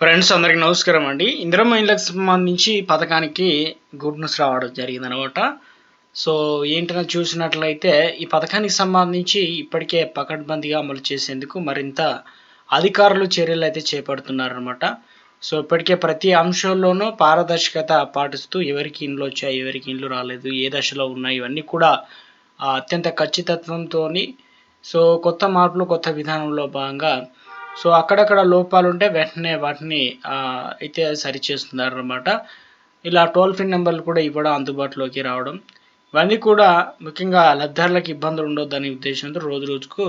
Friends అందరికి నమస్కారం అండి. ఇందిరమ్మ ఇళ్ళకి సంబంధించి పథకానికి గుడ్ న్యూస్ రావడం జరిగింది అనమాట సో ఏంటని చూసినట్లయితే ఈ పథకానికి సంబంధించి ఇప్పటికే పకడ్బందీగా అమలు చేసేందుకు మరింత అధికారులు చర్యలు అయితే చేపడుతున్నారనమాట. సో ఇప్పటికే ప్రతి అంశంలోనూ పారదర్శకత పాటిస్తూ ఎవరికి ఇండ్లు వచ్చాయి ఎవరికి ఇండ్లు రాలేదు ఏ దశలో ఉన్నాయి ఇవన్నీ కూడా అత్యంత ఖచ్చితత్వంతో సో కొత్త మార్పులు కొత్త విధానంలో భాగంగా సో అక్కడక్కడ లోపాలు ఉంటే వెంటనే వాటిని అయితే సరి చేస్తున్నారు అనమాట ఇలా టోల్ ఫ్రీ నెంబర్లు కూడా ఇవ్వడం అందుబాటులోకి రావడం. ఇవన్నీ కూడా ముఖ్యంగా లబ్ధారులకు ఇబ్బందులు ఉండొద్దనే ఉద్దేశంతో రోజు రోజుకు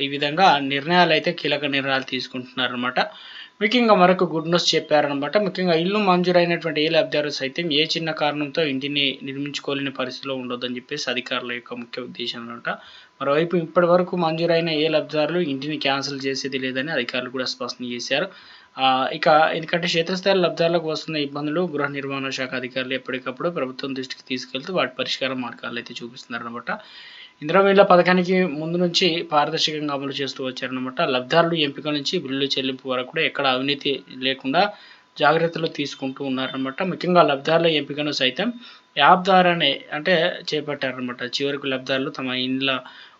ఈ విధంగా నిర్ణయాలు అయితే కీలక నిర్ణయాలు తీసుకుంటున్నారు అనమాట ముఖ్యంగా మరొక గుడ్ న్యూస్ చెప్పారనమాట ముఖ్యంగా ఇల్లు మంజూరైనటువంటి ఏ లబ్ధిదారు సైతం ఏ చిన్న కారణంతో ఇంటిని నిర్మించుకోలేని పరిస్థితిలో ఉండొద్దని చెప్పేసి అధికారుల యొక్క ముఖ్య ఉద్దేశం అనమాట మరోవైపు ఇప్పటి వరకు మంజూరైన ఏ లబ్ధిదారులు ఇంటిని క్యాన్సిల్ చేసేది లేదని అధికారులు కూడా స్పష్టం చేశారు. ఇక ఎందుకంటే క్షేత్రస్థాయి లబ్ధాలకు వస్తున్న ఇబ్బందులు గృహ నిర్మాణ శాఖ అధికారులు ఎప్పటికప్పుడు ప్రభుత్వం దృష్టికి తీసుకెళ్తూ వాటి పరిష్కార మార్గాలు అయితే చూపిస్తున్నారనమాట అనమాట పథకానికి ముందు నుంచి పారదర్శకంగా అమలు చేస్తూ వచ్చారనమాట లబ్ధారులు ఎంపిక నుంచి బిల్లు చెల్లింపు వరకు కూడా ఎక్కడ అవినీతి లేకుండా జాగ్రత్తలు తీసుకుంటూ ఉన్నారనమాట ముఖ్యంగా లబ్ధారుల ఎంపికను సైతం యాప్ ద్వారానే అంటే చేపట్టారనమాట చివరికి లబ్ధారులు తమ ఇండ్ల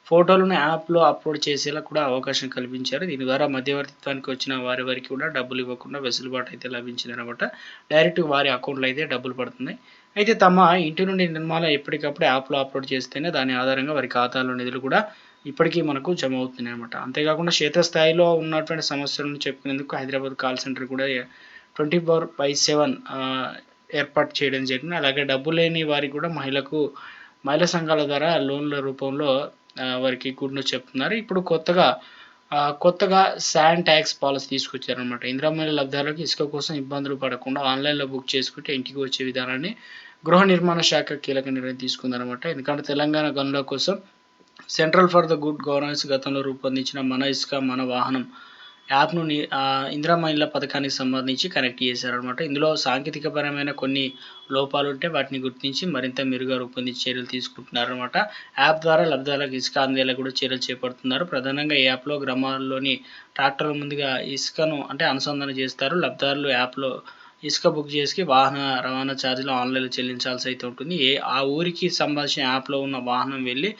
ఫోటోలను యాప్లో అప్లోడ్ చేసేలా కూడా అవకాశం కల్పించారు. దీని ద్వారా మధ్యవర్తిత్వానికి వచ్చిన వారి వారికి కూడా డబ్బులు ఇవ్వకుండా వెసులుబాటు అయితే లభించింది అనమాట డైరెక్ట్ వారి అకౌంట్లో అయితే డబ్బులు పడుతున్నాయి. అయితే తమ ఇంటి నుండి నిర్మాణం ఎప్పటికప్పుడు యాప్లో అప్లోడ్ చేస్తేనే దాని ఆధారంగా వారి ఖాతాలో నిధులు కూడా ఇప్పటికీ మనకు జమ అవుతున్నాయి అనమాట అంతేకాకుండా క్షేత్రస్థాయిలో ఉన్నటువంటి సమస్యలను చెప్పుకునేందుకు హైదరాబాద్ కాల్ సెంటర్ కూడా ట్వంటీ ఫోర్ బై సెవెన్ ఏర్పాటు చేయడం జరిగింది. అలాగే డబ్బు లేని వారికి కూడా మహిళకు మహిళా సంఘాల ద్వారా లోన్ల రూపంలో వారికి గుడ్ చెప్తున్నారు. ఇప్పుడు కొత్తగా కొత్తగా శాండ్ ట్యాక్స్ పాలసీ తీసుకొచ్చారనమాట ఇందిరామహిళ లబ్ధాలకు ఇసుక కోసం ఇబ్బందులు పడకుండా ఆన్లైన్లో బుక్ చేసుకుంటే ఇంటికి వచ్చే విధానాన్ని గృహ నిర్మాణ శాఖ కీలక నిర్ణయం తీసుకుందనమాట ఎందుకంటే తెలంగాణ గనుల కోసం central for the good governance గతంలో రూపొందించిన మన ఇసుక మన వాహనం యాప్ను ఇందిరా మహిళ పథకానికి సంబంధించి కనెక్ట్ చేశారనమాట ఇందులో సాంకేతికపరమైన కొన్ని లోపాలు ఉంటే వాటిని గుర్తించి మరింత మెరుగ్గా రూపొందించే చర్యలు తీసుకుంటున్నారనమాట యాప్ ద్వారా లబ్ధాలకు ఇసుక అందేలా కూడా చర్యలు చేపడుతున్నారు. ప్రధానంగా ఈ యాప్లో గ్రామాల్లోని ట్రాక్టర్ల ముందుగా ఇసుకను అంటే అనుసంధానం చేస్తారు. లబ్ధారులు యాప్లో ఇసుక బుక్ చేసి వాహన రవాణా ఛార్జీలు ఆన్లైన్లో చెల్లించాల్సి అయితే ఉంటుంది. ఏ ఆ ఊరికి సంబంధించిన యాప్లో ఉన్న వాహనం వెళ్ళి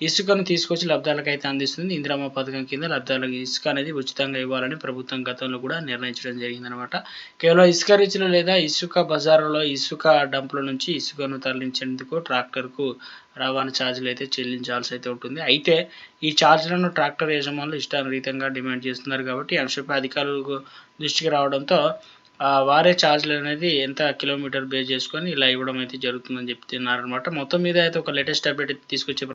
ఇసుకను తీసుకొచ్చి లబ్ధాలకు అయితే అందిస్తుంది. ఇందిరామ పథకం కింద లబ్ధాలకు ఇసుక అనేది ఉచితంగా ఇవ్వాలని ప్రభుత్వం గతంలో కూడా నిర్ణయించడం జరిగిందనమాట కేవలం ఇసుక రీచ్లు లేదా ఇసుక బజారులో ఇసుక డంపుల నుంచి ఇసుకను తరలించేందుకు ట్రాక్టర్కు రవాణా ఛార్జీలు అయితే చెల్లించాల్సి అయితే ఉంటుంది. అయితే ఈ ఛార్జీలను ట్రాక్టర్ యజమానులు ఇష్టానురీతంగా డిమాండ్ చేస్తున్నారు కాబట్టి అంశపై అధికారులకు దృష్టికి రావడంతో వారే ఛార్జీలు అనేది ఎంత కిలోమీటర్ బేస్ చేసుకొని ఇలా ఇవ్వడం అయితే జరుగుతుందని చెప్తున్నారు అనమాట మొత్తం మీద అయితే ఒక లేటెస్ట్ అప్డేట్ తీసుకొచ్చే